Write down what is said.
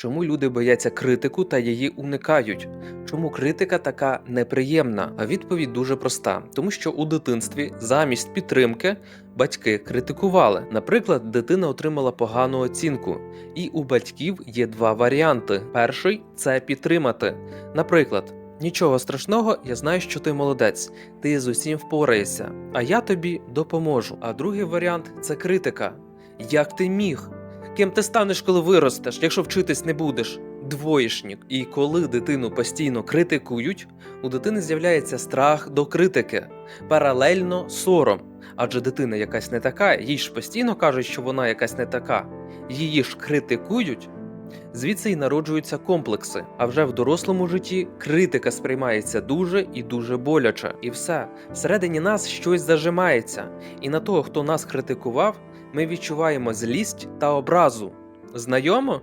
Чому люди бояться критику та її уникають? Чому критика така неприємна? А відповідь дуже проста: тому що у дитинстві замість підтримки батьки критикували. Наприклад, дитина отримала погану оцінку, і у батьків є два варіанти: перший це підтримати. Наприклад. Нічого страшного, я знаю, що ти молодець, ти з усім впораєшся, а я тобі допоможу. А другий варіант це критика. Як ти міг? Ким ти станеш, коли виростеш, якщо вчитись не будеш? Двоєшнік. І коли дитину постійно критикують, у дитини з'являється страх до критики, паралельно сором. Адже дитина якась не така, їй ж постійно кажуть, що вона якась не така, її ж критикують. Звідси й народжуються комплекси. А вже в дорослому житті критика сприймається дуже і дуже боляче. І все всередині нас щось зажимається, і на того, хто нас критикував, ми відчуваємо злість та образу. Знайомо?